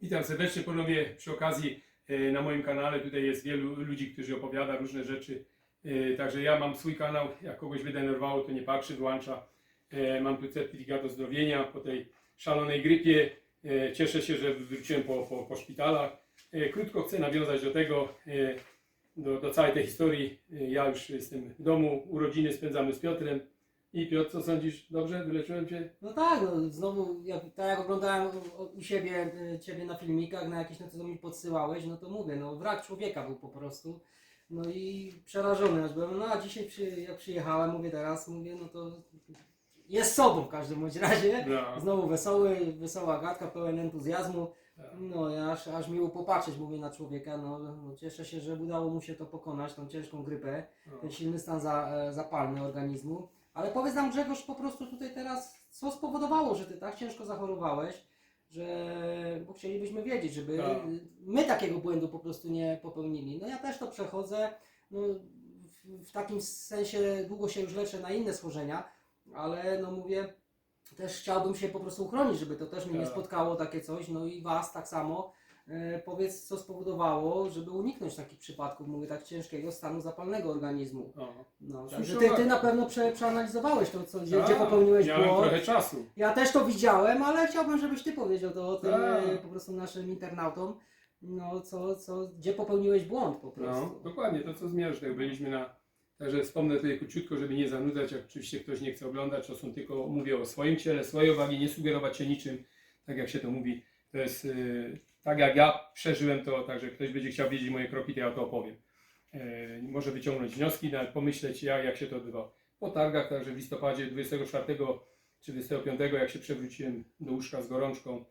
Witam serdecznie ponownie przy okazji e, na moim kanale. Tutaj jest wielu ludzi, którzy opowiada różne rzeczy. E, Także ja mam swój kanał. Jak kogoś wydenerwowało, to nie patrzy, wyłącza. E, Mam tu certyfikat ozdrowienia po tej szalonej grypie. Cieszę się, że wróciłem po, po, po szpitalach. Krótko chcę nawiązać do tego, do, do całej tej historii. Ja już jestem w domu, urodziny spędzamy z Piotrem. I Piotr, co sądzisz? Dobrze? Wyleczyłem Cię? No tak, no, znowu, jak, tak jak oglądałem u, u siebie, y, ciebie na filmikach, na jakieś, no co mi podsyłałeś, no to mówię, no wrak człowieka był po prostu. No i przerażony aż byłem, no a dzisiaj przy, jak przyjechałem, mówię teraz, mówię, no to jest sobą w każdym bądź razie. No. Znowu wesoły, wesoła gadka, pełen entuzjazmu. Tak. No i aż, aż miło popatrzeć, mówię, na człowieka, no, no cieszę się, że udało mu się to pokonać, tą ciężką grypę No. ten silny stan za, e, zapalny organizmu. Ale powiedz nam Grzegorz po prostu tutaj teraz, co spowodowało, że ty tak ciężko zachorowałeś, że bo chcielibyśmy wiedzieć, żeby Tak. my takiego błędu po prostu nie popełnili. No ja też to przechodzę, no, w, w takim sensie długo się już leczę na inne schorzenia, ale no mówię, też chciałbym się po prostu uchronić, żeby to też mnie nie Tak. spotkało takie coś, no i was tak samo. E, powiedz, co spowodowało, żeby uniknąć takich przypadków, mówię tak ciężkiego stanu zapalnego organizmu. No. No, ty, ty na pewno prze, przeanalizowałeś to, co, gdzie, gdzie Tak, popełniłeś Miałem błąd. trochę czasu. Ja też to widziałem, ale chciałbym, żebyś ty powiedział to o tym Tak. e, po prostu naszym internautom. No, co, co, gdzie popełniłeś błąd po prostu. No, dokładnie, to co zmierzasz, tak byliśmy na... Także wspomnę tutaj króciutko, żeby nie zanudzać, jak oczywiście ktoś nie chce oglądać, to są tylko, mówię o swoim ciele, swojej uwagi, nie sugerować się niczym, tak jak się to mówi. To jest y, tak jak ja przeżyłem to, także ktoś będzie chciał wiedzieć moje kroki, to ja to opowiem. E, może wyciągnąć wnioski, nawet pomyśleć jak, jak się to odbywało. Po targach, także w listopadzie 24 czy 25, jak się przewróciłem do łóżka z gorączką,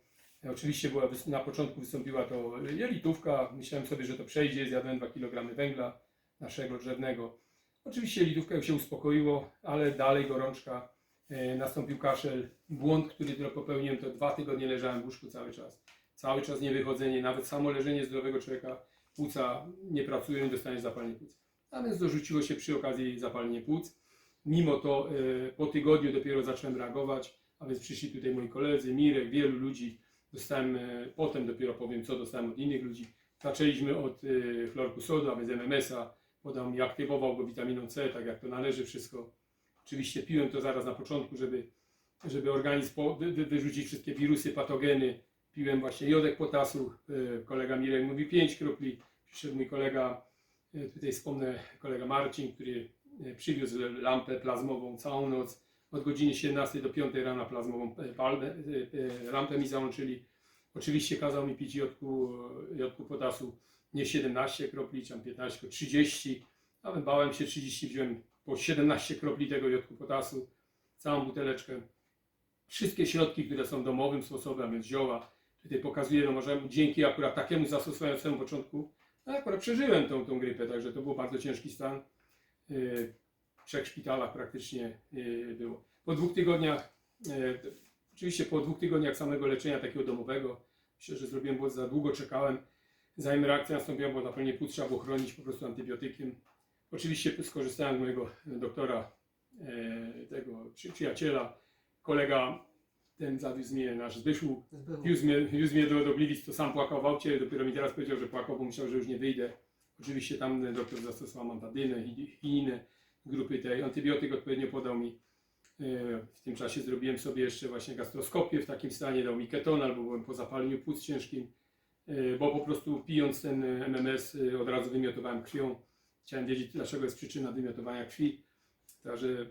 e, Oczywiście była, na początku wystąpiła to jelitówka. Myślałem sobie, że to przejdzie. Zjadłem 2 kg węgla naszego drzewnego. Oczywiście jelitówka już się uspokoiło, ale dalej gorączka. E, nastąpił kaszel. Błąd, który popełniłem, to dwa tygodnie leżałem w łóżku cały czas. Cały czas niewychodzenie, nawet samo leżenie zdrowego człowieka, płuca nie pracują i dostaniesz zapalenie płuc. A więc dorzuciło się przy okazji zapalenie płuc. Mimo to e, po tygodniu dopiero zacząłem reagować, a więc przyszli tutaj moi koledzy, Mirek, wielu ludzi. Dostałem, e, potem dopiero powiem, co dostałem od innych ludzi. Zaczęliśmy od e, chlorku sodu, a więc MMS-a. Podał mi, aktywował go witaminą C, tak jak to należy wszystko. Oczywiście piłem to zaraz na początku, żeby, żeby organizm po, wy, wyrzucić wszystkie wirusy, patogeny. Piłem właśnie jodek potasu. E, kolega Mirek mówi 5 kropli. Przyszedł mój kolega, e, tutaj wspomnę, kolega Marcin, który e, przywiózł lampę plazmową całą noc. Od godziny 17 do 5 rana plazmową palmę, lampę mi załączyli. Oczywiście kazał mi pić jodku, jodku potasu nie 17 kropli, czy tam 15, tylko 30. Nawet bałem się 30, wziąłem po 17 kropli tego jodku potasu, całą buteleczkę. Wszystkie środki, które są domowym sposobem, a więc zioła, tutaj pokazuję, no może dzięki akurat takiemu zastosowaniu na samym początku, no akurat przeżyłem tą, tą grypę, także to był bardzo ciężki stan. Yy, W trzech szpitalach praktycznie yy, było. Po dwóch tygodniach, yy, oczywiście po dwóch tygodniach samego leczenia takiego domowego, myślę, że zrobiłem błąd, za długo czekałem, zanim reakcja nastąpiła, bo zapalenie płuc trzeba było chronić po prostu antybiotykiem. Oczywiście skorzystałem z mojego doktora, tego przy, przyjaciela, kolega, ten zawiózł mnie, nasz Zbyszuk, wiózł mnie, wiózł mnie do, do Gliwic, to sam płakał w aucie, dopiero mi teraz powiedział, że płakał, bo myślał, że już nie wyjdę. Oczywiście tam doktor zastosował mantadynę, hi- chininę, grupy tej, antybiotyk odpowiednio podał mi. E, W tym czasie zrobiłem sobie jeszcze właśnie gastroskopię w takim stanie, dał mi ketonal, bo byłem po zapaleniu płuc ciężkim, e, bo po prostu pijąc ten e, MMS e, od razu wymiotowałem krwią. Chciałem wiedzieć, dlaczego jest przyczyna wymiotowania krwi. Także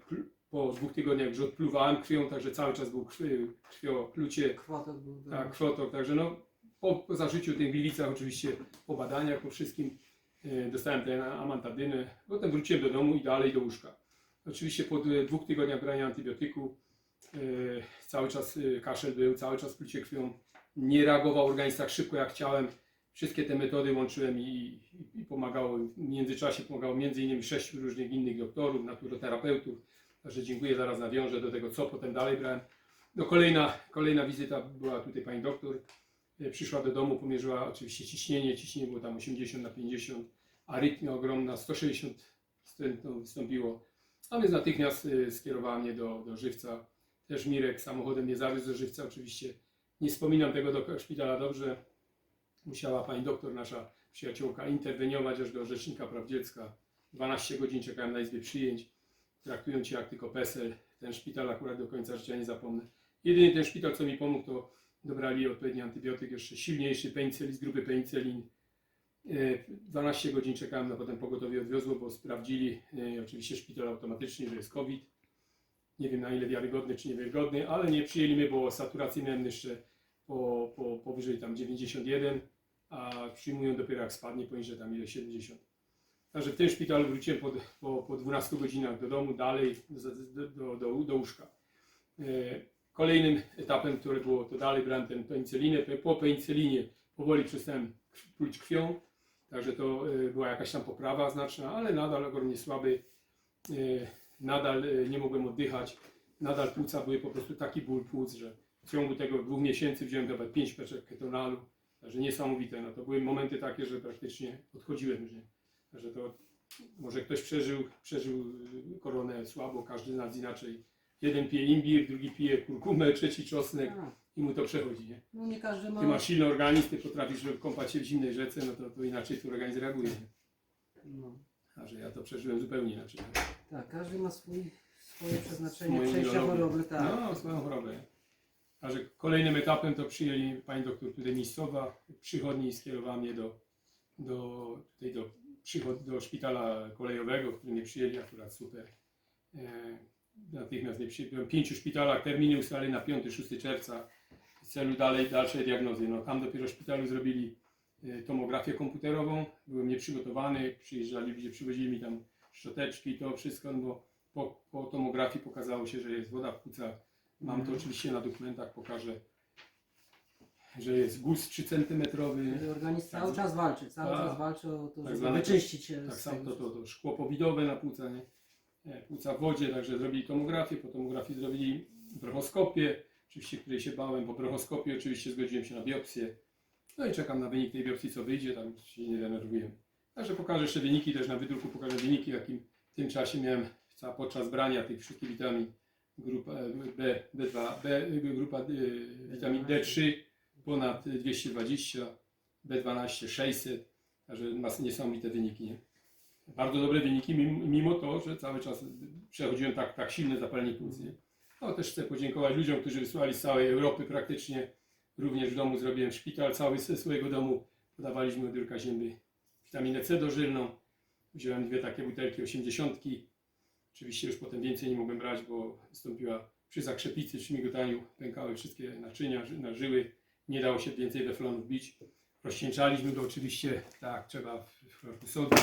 po dwóch tygodniach że odpluwałem krwią, także cały czas był krwi, krwioplucie, Kwotok był. tak, krwotok. Także no, po, po zażyciu tych Gliwicach, oczywiście po badaniach, po wszystkim e, dostałem tę amantadynę. Potem wróciłem do domu i dalej do łóżka. Oczywiście po dwóch tygodniach brania antybiotyku e, cały czas e, kaszel był, cały czas plucie krwią. Nie reagował organizm tak szybko jak chciałem. Wszystkie te metody łączyłem i, i, i pomagało. W międzyczasie pomagało między innymi sześciu różnych innych doktorów, naturoterapeutów. Także dziękuję, zaraz nawiążę do tego, co potem dalej brałem. No kolejna, kolejna wizyta była tutaj pani doktor. E, Przyszła do domu, pomierzyła oczywiście ciśnienie. Ciśnienie było tam 80 na 50. Arytmia ogromna, 160 stętno wystąpiło. A więc natychmiast y, skierowała mnie do, do żywca. Też Mirek samochodem mnie zawiózł do żywca oczywiście. Nie wspominam tego do szpitala dobrze. musiała pani doktor, nasza przyjaciółka, interweniować aż do Rzecznika Praw Dziecka. 12 godzin czekałem na izbie przyjęć. Traktują cię jak tylko PESEL. Ten szpital akurat do końca życia nie zapomnę. Jedyny ten szpital, co mi pomógł, to dobrali odpowiedni antybiotyk, jeszcze silniejszy penicillin z grupy penicillin. E, 12 godzin czekałem, na potem pogotowie odwiozło, bo sprawdzili e, oczywiście szpital automatycznie, że jest COVID. Nie wiem na ile wiarygodny czy niewiarygodny, ale nie przyjęli mnie, bo saturację miałem jeszcze po, po, powyżej tam 91, a przyjmują dopiero jak spadnie poniżej tam ile 70. Także w tym szpitalu wróciłem po, po, po 12 godzinach do domu, dalej do, do, do, do łóżka. E, Kolejnym etapem, który było, to dalej brałem tę penicylinę. Po penicylinie powoli przestałem pluć krwią, także to e, była jakaś tam poprawa znaczna, ale nadal ogromnie słaby. E, Nadal nie mogłem oddychać, nadal płuca były po prostu taki ból płuc, że w ciągu tego dwóch miesięcy wziąłem chyba pięć peczek ketonalu, także niesamowite. No to były momenty takie, że praktycznie odchodziłem już. Także to może ktoś przeżył, przeżył y, koronę słabo, każdy z nas inaczej. Jeden pije imbir, drugi pije kurkumę, trzeci czosnek A, i mu to przechodzi. Nie? no nie każdy ma. Ty masz silny organizm, ty potrafisz kąpać się w zimnej rzece, no to, to inaczej twój organizm reaguje. Nie? No, A że ja to przeżyłem zupełnie inaczej. tak, każdy ma swój, swoje przeznaczenie Swoją przejścia biologię. choroby, tak. No, swoją chorobę. A że kolejnym etapem to przyjęli pani doktor tutaj miejscowa, przychodni i skierowała mnie do, do, tutaj do, przychod, do szpitala kolejowego, w którym mnie przyjęli akurat super. E, natychmiast mnie przyjęli. W pięciu szpitalach, terminy ustalili na 5-6 czerwca w celu dalej, dalszej diagnozy. No, tam dopiero w szpitalu zrobili e, tomografię komputerową, byłem nieprzygotowany, przyjeżdżali ludzie, przywozili mi tam szczoteczki, to wszystko, no bo po, po tomografii pokazało się, że jest woda w płucach. Mam to Mhm. oczywiście na dokumentach, pokażę, że jest guz 3 cm. Organizm Tak, cały czas walczy, cały tak. czas walczy o to, Tak żeby wyczyścić się Tak samo to, to, to szkło powidowe na płuca, nie? E, Płuca w wodzie, także zrobili tomografię, po tomografii zrobili brochoskopię, oczywiście której się bałem, po brochoskopii oczywiście zgodziłem się na biopsję. No i czekam na wynik tej biopsji, co wyjdzie, tam się nie denerwuję. Także pokażę jeszcze wyniki, też na wydruku pokażę wyniki, jakim w tym czasie miałem podczas brania tych wszystkich witamin grupa e, B, B2, B, grupa e, witamin D3 ponad 220, B12 600, także mas- niesamowite wyniki. Nie? Bardzo dobre wyniki, mimo, to, że cały czas przechodziłem tak, tak silne zapalenie płuc. Nie? No, też chcę podziękować ludziom, którzy wysłali z całej Europy praktycznie. Również w domu zrobiłem szpital cały ze swojego domu. Podawaliśmy od Zięby witaminę C dożylną. Wziąłem dwie takie butelki 80. Oczywiście już potem więcej nie mogłem brać, bo wystąpiła przy zakrzepicy, przy migotaniu, pękały wszystkie naczynia, na żyły. Nie dało się więcej weflonów bić. Rozcieńczaliśmy go oczywiście, tak, trzeba w chlorku sodu.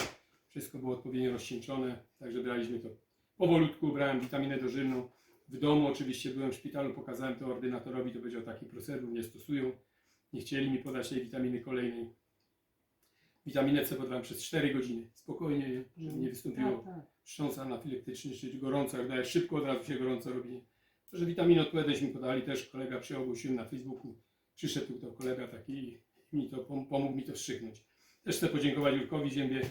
Wszystko było odpowiednio rozcieńczone, także braliśmy to powolutku. Brałem witaminę dożylną. W domu oczywiście byłem w szpitalu, pokazałem to ordynatorowi, to powiedział taki procedur nie stosują. Nie chcieli mi podać tej witaminy kolejnej. Witaminę C podałem przez 4 godziny, spokojnie, nie? żeby nie wystąpiło Tak, tak. wstrząs anafilektyczny, czy gorąco, jak daje szybko, od razu się gorąco robi. To, że witaminy odpowiedniośmy mi podali, też kolega przyjął na Facebooku, przyszedł to kolega taki i mi to, pom- pomógł mi to wstrzyknąć. Też chcę podziękować Jurkowi Ziębie,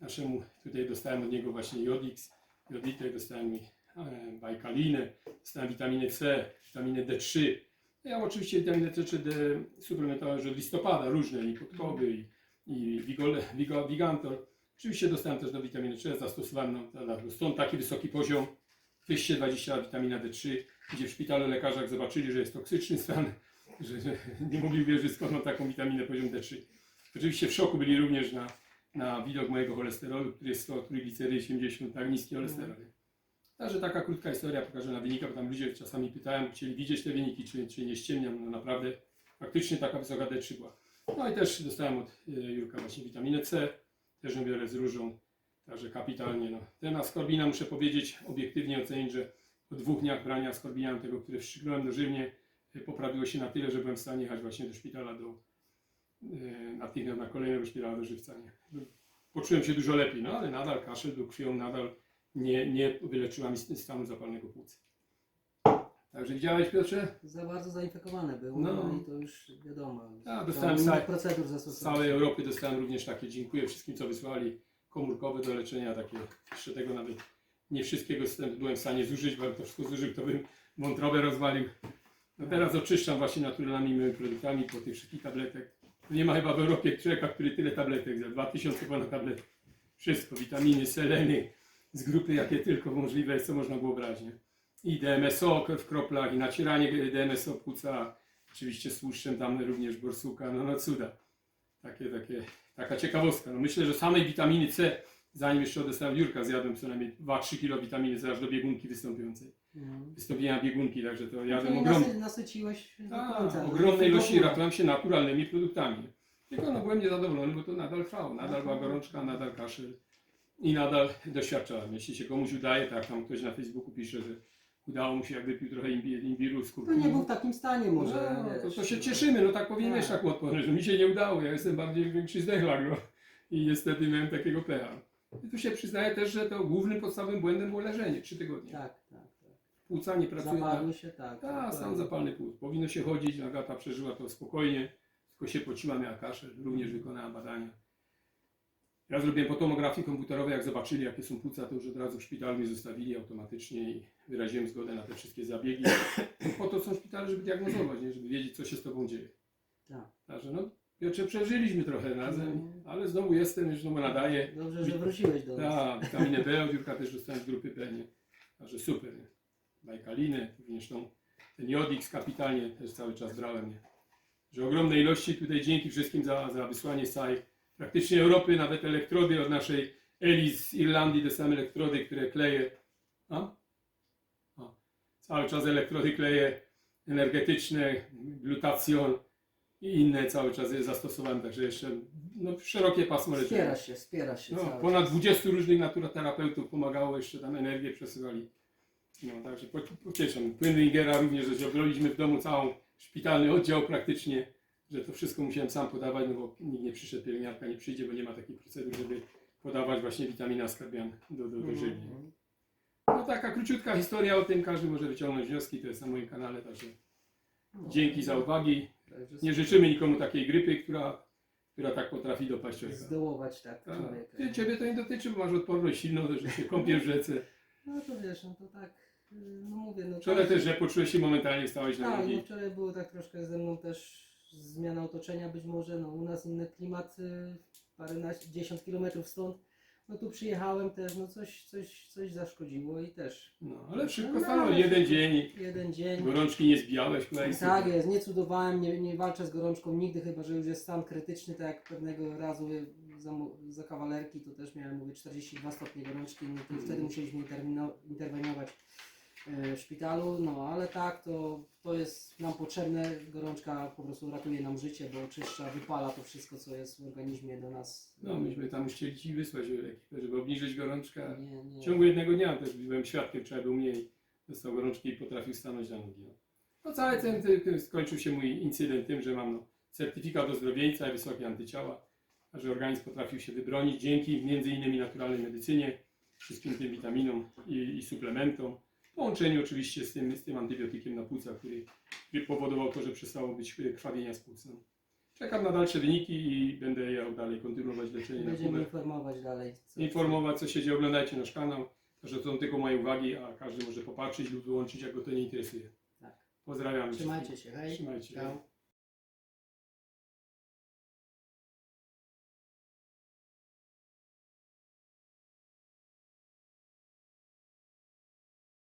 naszemu, tutaj dostałem od niego właśnie Jodix, Joditę, dostałem mi e, bajkalinę, dostałem witaminę C, witaminę D3. Ja oczywiście witaminę C3 D suplementowałem już od listopada, różne, i podkowy, i, i Wigole, Wigo, Wigantor. Oczywiście dostałem też do witaminy C, zastosowałem no, na- na- stąd taki wysoki poziom, 220 witamina D3, gdzie w szpitalu lekarze jak zobaczyli, że jest toksyczny stan, że, że nie mogli uwierzyć skąd mam taką witaminę poziom D3. Oczywiście w szoku byli również na, na widok mojego cholesterolu, który jest 100, trójglicerydy 70, tak niski cholesterol. Także taka krótka historia pokażę na wynikach, bo tam ludzie czasami pytają, chcieli widzieć te wyniki, czy, czy nie ściemniam, no naprawdę faktycznie taka wysoka D3 była. No i też dostałem od e, Jurka właśnie witaminę C, też ją biorę z różą, także kapitalnie. No. Ten askorbina muszę powiedzieć, obiektywnie ocenić, że po dwóch dniach brania askorbina, tego, które wstrzyknąłem dożylnie, e, poprawiło się na tyle, że byłem w stanie jechać właśnie do szpitala, do, e, natychmiast na kolejnego szpitala do żywca. Nie. Poczułem się dużo lepiej, no ale nadal kaszel był krwią, nadal nie, nie wyleczyła mi stanu zapalnego płuc. Także widziałeś Piotrze? Za bardzo zainfekowane było, No. no, i to już wiadomo. Ja dostałem sa- procedur Z całej Europy dostałem również takie, dziękuję wszystkim co wysłali, komórkowe do leczenia, takie, jeszcze tego nawet nie wszystkiego byłem w stanie zużyć, bo jakbym to wszystko zużył, to bym wątrobę rozwalił. No teraz oczyszczam właśnie naturalnymi produktami po tych wszystkich tabletek. Nie ma chyba w Europie człowieka, który tyle tabletek za 2000 ponad tabletek. Wszystko, witaminy, seleny, z grupy jakie tylko możliwe jest, co można było brać. Nie? I DMSO w kroplach, i nacieranie DMSO płuca, oczywiście z tłuszczem tam również borsuka, no, no cuda. Takie, takie, taka ciekawostka. No myślę, że samej witaminy C, zanim jeszcze odestałem Jurka, zjadłem co najmniej 2-3 kg witaminy aż do biegunki występującej. Mhm. Wystąpienia biegunki, także to No jadłem ogromnie. nasy, nasyciłeś do A, końca. no, ogromnej ilości ratowałem się naturalnymi produktami. Tylko no, byłem niezadowolony, bo to nadal trwało. Nadal była gorączka, nadal kaszel i nadal doświadczałem. Jeśli się komuś udaje, tak tam ktoś na Facebooku pisze, że udało mu się, jak wypił trochę imbi- imbiru z nie był w takim stanie może. no, to, to się no. cieszymy, no tak powinieneś Tak. tak odpowiedzieć, że mi się nie udało, ja jestem bardziej większy zdechlak, no. I niestety miałem takiego pecha. I tu się przyznaję też, że to głównym podstawowym błędem było leżenie, trzy tygodnie. Tak, tak. Płuca nie pracują. Zapadły się, tak. tak, stan dokładnie. zapalny płuc. Powinno się chodzić, Agata przeżyła to spokojnie, tylko się pociła, miała kaszel, również wykonała badania. Ja zrobiłem po tomografii komputerowej, jak zobaczyli jakie są płuca, to już od razu w szpitalu mnie zostawili automatycznie i wyraziłem zgodę na te wszystkie zabiegi. Po to są szpitale, żeby diagnozować, nie? żeby wiedzieć co się z tobą dzieje. Tak. Także no, Piotrze, przeżyliśmy trochę razem, Mhm. ale znowu jestem, już znowu nadaję. Dobrze, że wróciłeś do nas. Tak, witaminę B, od Jurka też dostałem z grupy P, nie? Także super, nie? Bajkalinę, również tą, ten Jodix kapitalnie też cały czas brałem, nie? Że ogromne ilości tutaj dzięki wszystkim za, za wysłanie z całej praktycznie Europy, nawet elektrody od naszej Eli z Irlandii dostałem elektrody, które kleję. A? A. Cały czas elektrody kleję energetyczne, glutacjon i inne cały czas je zastosowałem, także jeszcze no, szerokie pasmo leczenia. Wspierasz się, wspierasz się No, ponad czas. 20 różnych naturoterapeutów pomagało, jeszcze tam energię przesyłali. No, także po- pocieszam. Płyn Ringera również, że obrobiliśmy w domu całą szpitalny oddział praktycznie, że to wszystko musiałem sam podawać, no bo nikt nie przyszedł, pielęgniarka nie przyjdzie, bo nie ma takiej procedur, żeby podawać właśnie witamina askarbian do, do, do żywi. Mhm. No taka króciutka historia o tym, każdy może wyciągnąć wnioski, to jest na moim kanale, także No. dzięki za uwagi. Nie życzymy nikomu takiej grypy, która, która tak potrafi dopaść człowieka. Zdołować tak człowieka. Ciebie to nie dotyczy, bo masz odporność silną, że się kąpiesz w rzece. No to wiesz, no to tak, no mówię, no Wczoraj każdy- też, że poczułeś się momentalnie, stałeś na Tak, no nogi. wczoraj było tak troszkę ze mną też zmiana otoczenia być może, no u nas inny klimat, y, paręnaście, dziesiąt kilometrów stąd, no tu przyjechałem też, no coś, coś, coś zaszkodziło i też No, ale szybko No, stanął, ale- jeden dzień i jeden dzień. gorączki nie zbijałeś, kolejny. Tak jest, nie cudowałem, nie, nie walczę z gorączką nigdy, chyba że już jest stan krytyczny, tak jak pewnego razu za, za kawalerki, to też miałem, mówię, 42 stopnie gorączki, no to wtedy musieliśmy interweniować szpitalu, no ale tak, to, to jest nam potrzebne, gorączka po prostu ratuje nam życie, bo oczyszcza, wypala to wszystko, co jest w organizmie do nas. No, myśmy tam chcieli ci wysłać ekipę, żeby obniżyć gorączkę. Nie, nie. W ciągu jednego dnia też byłem świadkiem, trzeba był mniej. Dostał gorączki i potrafił stanąć na nogi. No, cały ten, ten, ten skończył się mój incydent tym, że mam no, certyfikat ozdrowieńca i wysokie antyciała, a że organizm potrafił się wybronić dzięki między innymi naturalnej medycynie, wszystkim tym witaminom i, i suplementom. W połączeniu oczywiście z tym, z tym antybiotykiem na płuca, który, który powodował to, że przestało być krwawienia z płuc. No. Czekam na dalsze wyniki i będę ja dalej kontynuować leczenie na Będziemy Kubę informować dalej. co- informować, co się dzieje, oglądajcie nasz kanał. Także to są tylko moje uwagi, a każdy może popatrzeć lub wyłączyć, jak go to nie interesuje. Tak. Pozdrawiam. Trzymajcie się, hej. Trzymajcie. Ciao.